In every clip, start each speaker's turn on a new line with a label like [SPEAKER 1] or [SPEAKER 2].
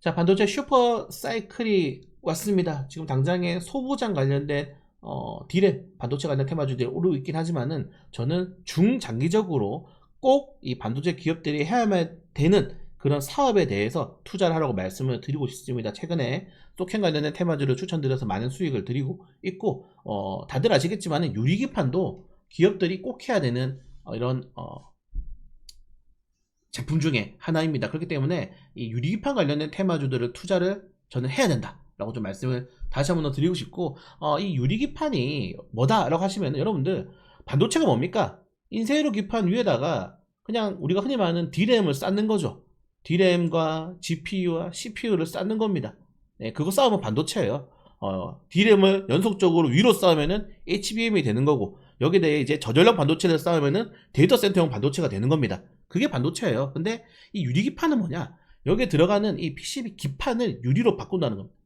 [SPEAKER 1] 자, 반도체 슈퍼 사이클이 왔습니다. 지금 당장에 소부장 관련된 어, 딜에 반도체 관련 테마주들이 오르고 있긴 하지만은 저는 중장기적으로 꼭 이 반도체 기업들이 해야만 되는 그런 사업에 대해서 투자를 하라고 말씀을 드리고 싶습니다. 최근에 토켄 관련된 테마주를 추천드려서 많은 수익을 드리고 있고 어, 다들 아시겠지만 유리기판도 기업들이 꼭 해야 되는 어, 이런 어, 제품 중에 하나입니다. 그렇기 때문에 이 유리기판 관련된 테마주들을 투자를 저는 해야 된다 라고 좀 말씀을 다시 한번 더 드리고 싶고 어, 이 유리기판이 뭐다라고 하시면 여러분들 반도체가 뭡니까? 인쇄로 기판 위에다가 그냥 우리가 흔히 말하는 D램을 쌓는 거죠. D램과 GPU와 CPU를 쌓는 겁니다. 네, 그거 쌓으면 반도체예요. 어, D램을 연속적으로 위로 쌓으면은 HBM이 되는 거고 여기에 대해 이제 저전력 반도체를 쌓으면은 데이터 센터용 반도체가 되는 겁니다. 그게 반도체예요. 근데 이 유리 기판은 뭐냐? 여기에 들어가는 이 PCB 기판을 유리로 바꾼다는 겁니다.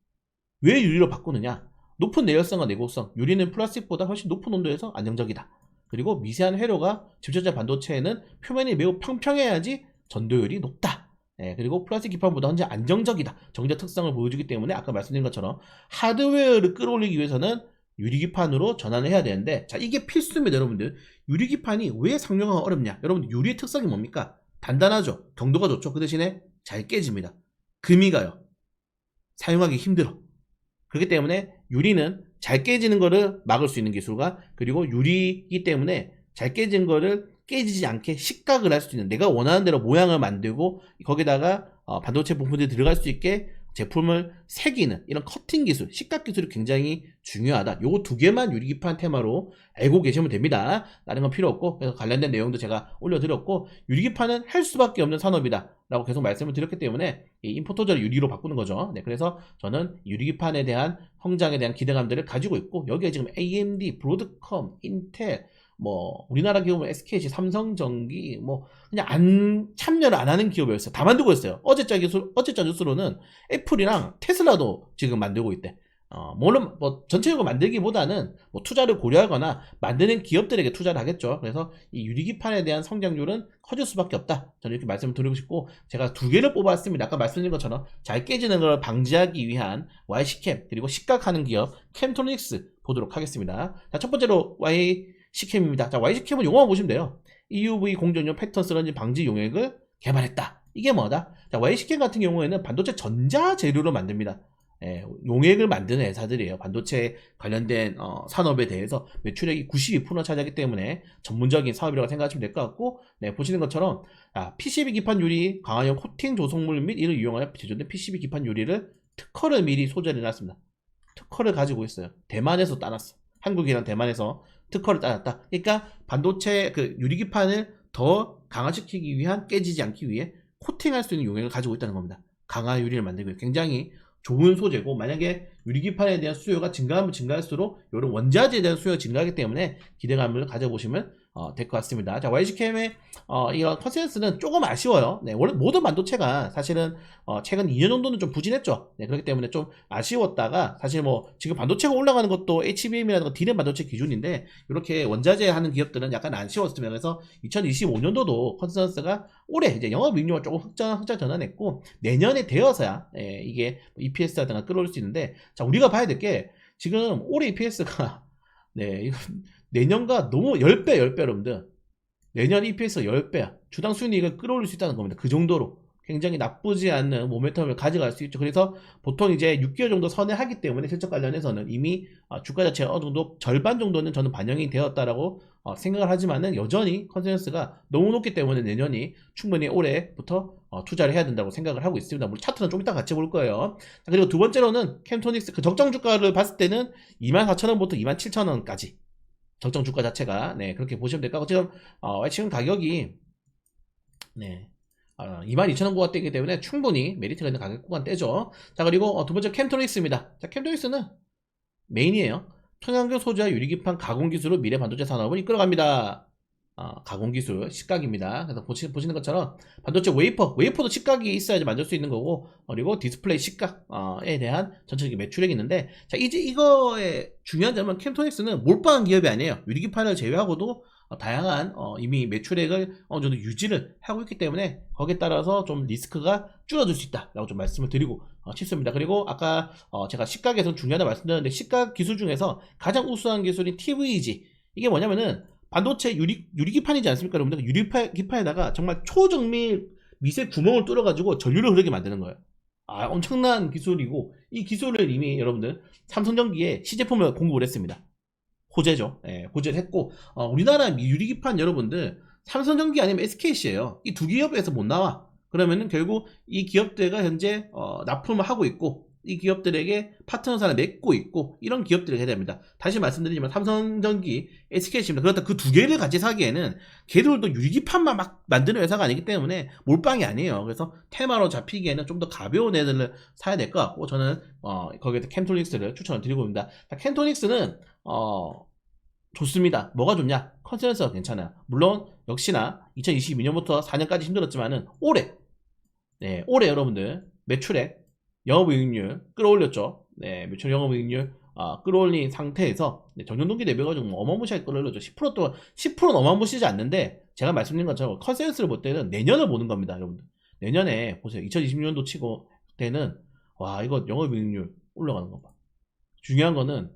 [SPEAKER 1] 왜 유리로 바꾸느냐? 높은 내열성과 내구성, 유리는 플라스틱보다 훨씬 높은 온도에서 안정적이다. 그리고 미세한 회로가 집적자 반도체에는 표면이 매우 평평해야지 전도율이 높다. 예, 그리고 플라스틱 기판보다 현재 안정적이다. 정자 특성을 보여주기 때문에 아까 말씀드린 것처럼 하드웨어를 끌어올리기 위해서는 유리기판으로 전환을 해야 되는데 자 이게 필수입니다 여러분들. 유리기판이 왜 상용화가 어렵냐? 여러분들 유리의 특성이 뭡니까? 단단하죠? 경도가 좋죠? 그 대신에 잘 깨집니다. 금이 가요. 사용하기 힘들어. 그렇기 때문에 유리는 잘 깨지는 거를 막을 수 있는 기술과 그리고 유리이기 때문에 잘 깨진 거를 깨지지 않게 식각을 할 수 있는 내가 원하는 대로 모양을 만들고 거기다가 어, 반도체 부품들이 들어갈 수 있게 제품을 새기는 이런 커팅 기술, 식각 기술이 굉장히 중요하다. 요거 두 개만 유리기판 테마로 알고 계시면 됩니다. 다른 건 필요 없고 그래서 관련된 내용도 제가 올려드렸고 유리기판은 할 수밖에 없는 산업이다. 라고 계속 말씀을 드렸기 때문에 이 임포터저를 유리로 바꾸는 거죠. 네, 그래서 저는 유리기판에 대한 성장에 대한 기대감들을 가지고 있고 여기에 지금 AMD, 브로드컴, 인텔 뭐 우리나라 기업은 SKC, 삼성전기 뭐 그냥 안 참여를 안 하는 기업이었어요. 다 만들고 있어요. 어제자 기술 어제자 뉴스로는 애플이랑 테슬라도 지금 만들고 있대. 어, 물론 뭐 전체적으로 만들기보다는 뭐 투자를 고려하거나 만드는 기업들에게 투자를 하겠죠. 그래서 이 유리기판에 대한 성장률은 커질 수밖에 없다. 저는 이렇게 말씀을 드리고 싶고 제가 두 개를 뽑았습니다. 아까 말씀드린 것처럼 잘 깨지는 걸 방지하기 위한 YC캠 그리고 식각하는 기업 캠토닉스 보도록 하겠습니다. 자, 첫 번째로 Y C캠입니다. 자, YC캠은 용어만 보시면 돼요. EUV 공전용 패턴 쓰러짐 방지 용액을 개발했다. 이게 뭐다? 자, YC캠 같은 경우에는 반도체 전자 재료로 만듭니다. 예, 용액을 만드는 회사들이에요. 반도체 관련된 어, 산업에 대해서 매출액이 92%나 차지하기 때문에 전문적인 사업이라고 생각하시면 될 것 같고, 네, 보시는 것처럼 아, PCB 기판 유리 강화형 코팅 조성물 및 이를 이용하여 제조된 PCB 기판 유리를 특허를 미리 소재를 해놨습니다. 특허를 가지고 있어요. 대만에서 따놨어. 한국이랑 대만에서 특허를 따놨다. 그러니까 반도체 그 유리기판을 더 강화시키기 위한 깨지지 않기 위해 코팅할 수 있는 용액을 가지고 있다는 겁니다. 강화 유리를 만들고. 굉장히 좋은 소재고 만약에 유리기판에 대한 수요가 증가하면 증가할수록 이런 원자재에 대한 수요가 증가하기 때문에 기대감을 가져보시면 어, 될 것 같습니다. 자, YG캠의 어, 이런 컨센서스는 조금 아쉬워요. 네, 원래 모든 반도체가 사실은 어, 최근 2년 정도는 좀 부진했죠. 네, 그렇기 때문에 좀 아쉬웠다가 사실 뭐 지금 반도체가 올라가는 것도 HBM이라든가 D램 반도체 기준인데 이렇게 원자재 하는 기업들은 약간 아쉬웠습니다. 그래서 2025년도도 컨센서스가 올해 이제 영업 이익률을 조금 흑자, 흑자 전환했고 내년에 되어서야 예, 이게 EPS라든가 끌어올 수 있는데 자 우리가 봐야 될 게 지금 올해 EPS가 네 내년과 너무 10배 10배 여러분들. 내년 EPS 10배야 주당 수익을 끌어올릴 수 있다는 겁니다. 그 정도로 굉장히 나쁘지 않는 모멘텀을 가져갈 수 있죠 그래서 보통 이제 6개월 정도 선회하기 때문에 실적 관련해서는 이미 어, 주가 자체가 어느 정도 절반 정도는 저는 반영이 되었다라고 어, 생각을 하지만은 여전히 컨센서스가 너무 높기 때문에 내년이 충분히 올해부터 어, 투자를 해야 된다고 생각을 하고 있습니다. 물론 차트는 좀 이따 같이 볼 거예요. 자, 그리고 두 번째로는 캠토닉스 그 적정 주가를 봤을 때는 24,000원부터 27,000원까지 적정 주가 자체가 네 그렇게 보시면 될 거고 지금 어, 지금 가격이 네. 어, 22,000원 구간대이기 때문에 충분히 메리트가 있는 가격 구간대죠. 자, 그리고 어, 두 번째 캠토닉스입니다. 자, 캠토닉스는 메인이에요. 청양교 소재와 유리기판 가공 기술로 미래 반도체 산업을 이끌어갑니다. 어, 가공 기술, 식각입니다. 그래서 보시, 보시 는 것처럼 반도체 웨이퍼, 웨이퍼도 식각이 있어야지 만들 수 있는 거고, 어, 그리고 디스플레이 식각에 대한 전체적인 매출액이 있는데, 자, 이제 이거의 중요한 점은 캠토닉스는 몰빵한 기업이 아니에요. 유리기판을 제외하고도 어, 다양한 어, 이미 매출액을 어느 정도 유지를 하고 있기 때문에 거기에 따라서 좀 리스크가 줄어들 수 있다라고 좀 말씀을 드리고 어, 싶습니다. 그리고 아까 어, 제가 시각에서 중요하다 말씀드렸는데 시각 기술 중에서 가장 우수한 기술이 TVG 이게 뭐냐면은 반도체 유리 유리기판이지 않습니까, 여러분들? 유리기판에다가 정말 초정밀 미세 구멍을 뚫어가지고 전류를 흐르게 만드는 거예요. 아, 엄청난 기술이고 이 기술을 이미 여러분들 삼성전기에 시제품을 공급을 했습니다. 호재죠. 예, 호재를 했고 어, 우리나라 유리기판 여러분들 삼성전기 아니면 SKC예요. 이 두 기업에서 못 나와. 그러면은 결국 이 기업들과 현재 어, 납품을 하고 있고 이 기업들에게 파트너사를 맺고 있고 이런 기업들을 해야 됩니다. 다시 말씀드리지만 삼성전기, SKC입니다. 그렇다 그 두 개를 같이 사기에는 걔들도 유리기판만 막 만드는 회사가 아니기 때문에 몰빵이 아니에요. 그래서 테마로 잡히기에는 좀 더 가벼운 애들을 사야 될 것 같고 저는 어, 거기에 캠토닉스를 추천을 드리고 있습니다. 자, 캠토닉스는 어, 좋습니다. 뭐가 좋냐? 컨센서가 괜찮아요. 물론 역시나 2022년부터 4년까지 힘들었지만은 올해 네, 올해 여러분들 매출액 영업이익률 끌어올렸죠. 네, 매출 영업이익률 아, 끌어올린 상태에서 네, 전년동기 대비해가지고 뭐 어마무시하게 끌어올렸죠. 10%또 10%는 어마무시지 않는데 제가 말씀드린 것처럼 컨센서를 볼 때는 내년을 보는 겁니다, 여러분들. 내년에 보세요. 2026년도 치고 때는 와 이거 영업이익률 올라가는 거 봐. 중요한 거는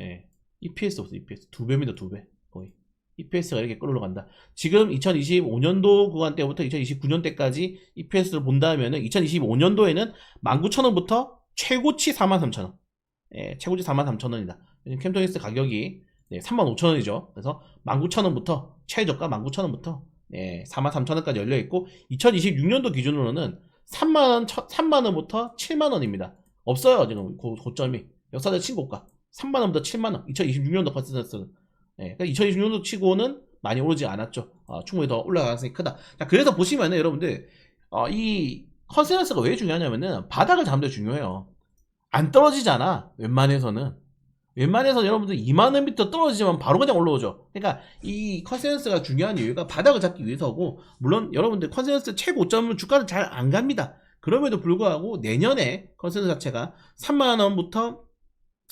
[SPEAKER 1] 예, EPS 없어 EPS 두 배입니다 두 배 거의 EPS가 이렇게 끌어올라간다. 지금 2025년도 구간 때부터 2029년 때까지 EPS를 본다면은 2025년도에는 19,000원부터 최고치 43,000원. 예, 최고치 43,000원이다. 캠토닉스 가격이 네, 35,000원이죠. 그래서 19,000원부터 최저가 19,000원부터 예, 43,000원까지 열려 있고 2026년도 기준으로는 3만 원, 3만 원부터 7만 원입니다. 없어요 지금 고, 고점이 역사적 신고가 3만 원부터 7만 원. 2026년도 컨센서스는 예, 그러니까 2026년도 치고는 많이 오르지 않았죠. 어, 충분히 더 올라갈 가능성이 크다. 자, 그래서 보시면은 여러분들 어, 이 컨센서스가 왜 중요하냐면은 바닥을 잡는 데 중요해요. 안 떨어지잖아. 웬만해서는. 웬만해서 여러분들 2만원 밑에 떨어지면 바로 그냥 올라오죠. 그러니까 이 컨센서스가 중요한 이유가 바닥을 잡기 위해서고 물론 여러분들 컨센서스 최고점은 주가는 잘 안 갑니다. 그럼에도 불구하고 내년에 컨센서스 자체가 3만 원부터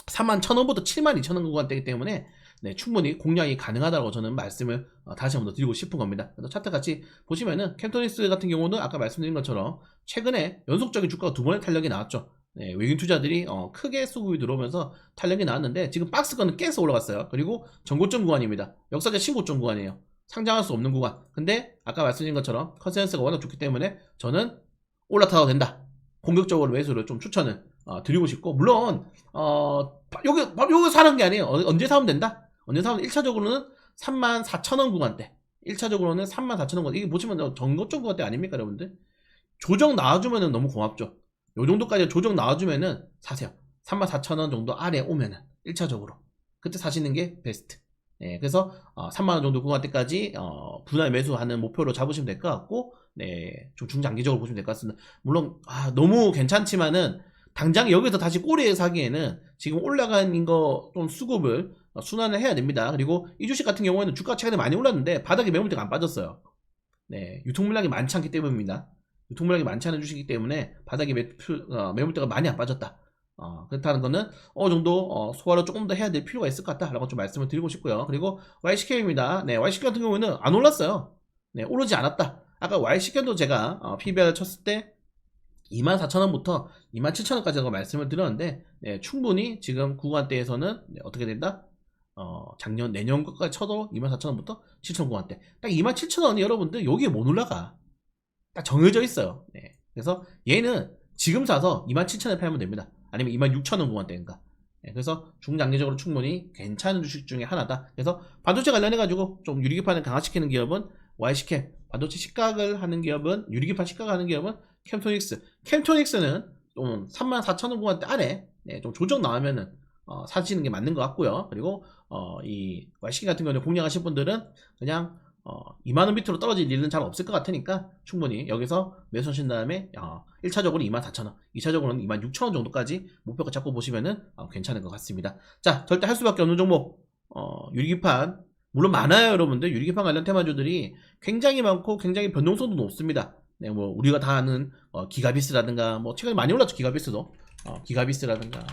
[SPEAKER 1] 3만 1천 원부터 7만 2천 원 구간대이기 때문에 네, 충분히 공략이 가능하다고 저는 말씀을 어, 다시 한번 더 드리고 싶은 겁니다. 차트 같이 보시면은 캠토닉스 같은 경우는 아까 말씀드린 것처럼 최근에 연속적인 주가가 두 번의 탄력이 나왔죠. 네, 외국인 투자들이 어, 크게 수급이 들어오면서 탄력이 나왔는데 지금 박스권은 깨서 올라갔어요. 그리고 전고점 구간입니다. 역사적 신고점 구간이에요. 상장할 수 없는 구간. 근데 아까 말씀드린 것처럼 컨센서스가 워낙 좋기 때문에 저는 올라타도 된다. 공격적으로 매수를 좀 추천을 어, 드리고 싶고 물론 어, 여기 여기 사는 게 아니에요. 어, 언제 사면 된다? 언제 사면 1차적으로는 3만 4천 원 구간대. 1차적으로는 3만 4천 원 구간. 이게 보시면 전고점 구간대 아닙니까, 여러분들? 조정 나와주면은 너무 고맙죠. 요 정도까지 조정 나와주면은 사세요. 3만 4천 원 정도 아래 오면은 1차적으로 그때 사시는 게 베스트. 예, 그래서 어, 3만 원 정도 구간대까지 어, 분할 매수하는 목표로 잡으시면 될 것 같고, 네, 좀 중장기적으로 보시면 될 것 같습니다. 물론 아, 너무 괜찮지만은 당장 여기서 다시 꼬리에 사기에는 지금 올라간 거 좀 수급을 어, 순환을 해야 됩니다. 그리고 이 주식 같은 경우에는 주가 최근에 많이 올랐는데 바닥에 매물대가 안 빠졌어요. 네, 유통 물량이 많지 않기 때문입니다. 유통 물량이 많지 않은 주식이기 때문에 바닥에 어, 매물대가 많이 안 빠졌다. 어, 그렇다는 거는 어느 정도 어, 소화를 조금 더 해야 될 필요가 있을 것 같다라고 좀 말씀을 드리고 싶고요. 그리고 YCK입니다. 네, YCK 같은 경우에는 안 올랐어요. 네, 오르지 않았다. 아까 YCK도 제가 어, PBR 쳤을 때 24,000원부터 27,000원까지 말씀을 드렸는데 네, 충분히 지금 구간대에서는 네, 어떻게 된다? 어, 작년 내년 것까지 쳐도 24,000원부터 7,000원대. 딱 27,000원이 여러분들 여기에 못 올라가. 딱 정해져 있어요. 네. 그래서 얘는 지금 사서 27,000원에 팔면 됩니다. 아니면 26,000원 구간대인가. 네, 그래서 중장기적으로 충분히 괜찮은 주식 중에 하나다. 그래서 반도체 관련해 가지고 좀 유리기판을 강화시키는 기업은 YC캠 반도체 식각을 하는 기업은 유리기판 식각을 하는 기업은 캠토닉스. 캠토닉스는 좀 34,000원 구간대 안에 네, 좀 조정 나오면은 어, 사시는 게 맞는 것 같고요. 그리고 어, 이 YCK 같은 경우는 공략하실 분들은 그냥 어, 2만원 밑으로 떨어질 일은 잘 없을 것 같으니까 충분히 여기서 매수하신 다음에 어, 1차적으로 24,000원, 2차적으로는 26,000원 정도까지 목표가 잡고 보시면은 어, 괜찮은 것 같습니다. 자, 절대 할 수밖에 없는 종목 어, 유리기판 물론 많아요, 여러분들. 유리기판 관련 테마주들이 굉장히 많고 굉장히 변동성도 높습니다. 네, 뭐 우리가 다 아는 어, 기가비스라든가 뭐 최근에 많이 올랐죠, 기가비스도. 어, 기가비스라든가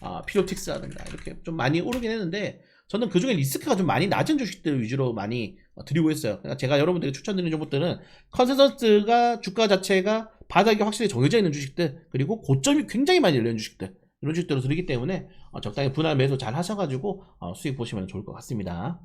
[SPEAKER 1] 아, 피로틱스라든가 이렇게 좀 많이 오르긴 했는데 저는 그 중에 리스크가 좀 많이 낮은 주식들 위주로 많이 어, 드리고 있어요. 그러니까 제가 여러분들에게 추천드리는 종목들은 컨센서스가 주가 자체가 바닥이 확실히 정해져 있는 주식들 그리고 고점이 굉장히 많이 열리는 주식들 이런 주식들을 드리기 때문에 어, 적당히 분할 매수 잘 하셔가지고 어, 수익 보시면 좋을 것 같습니다.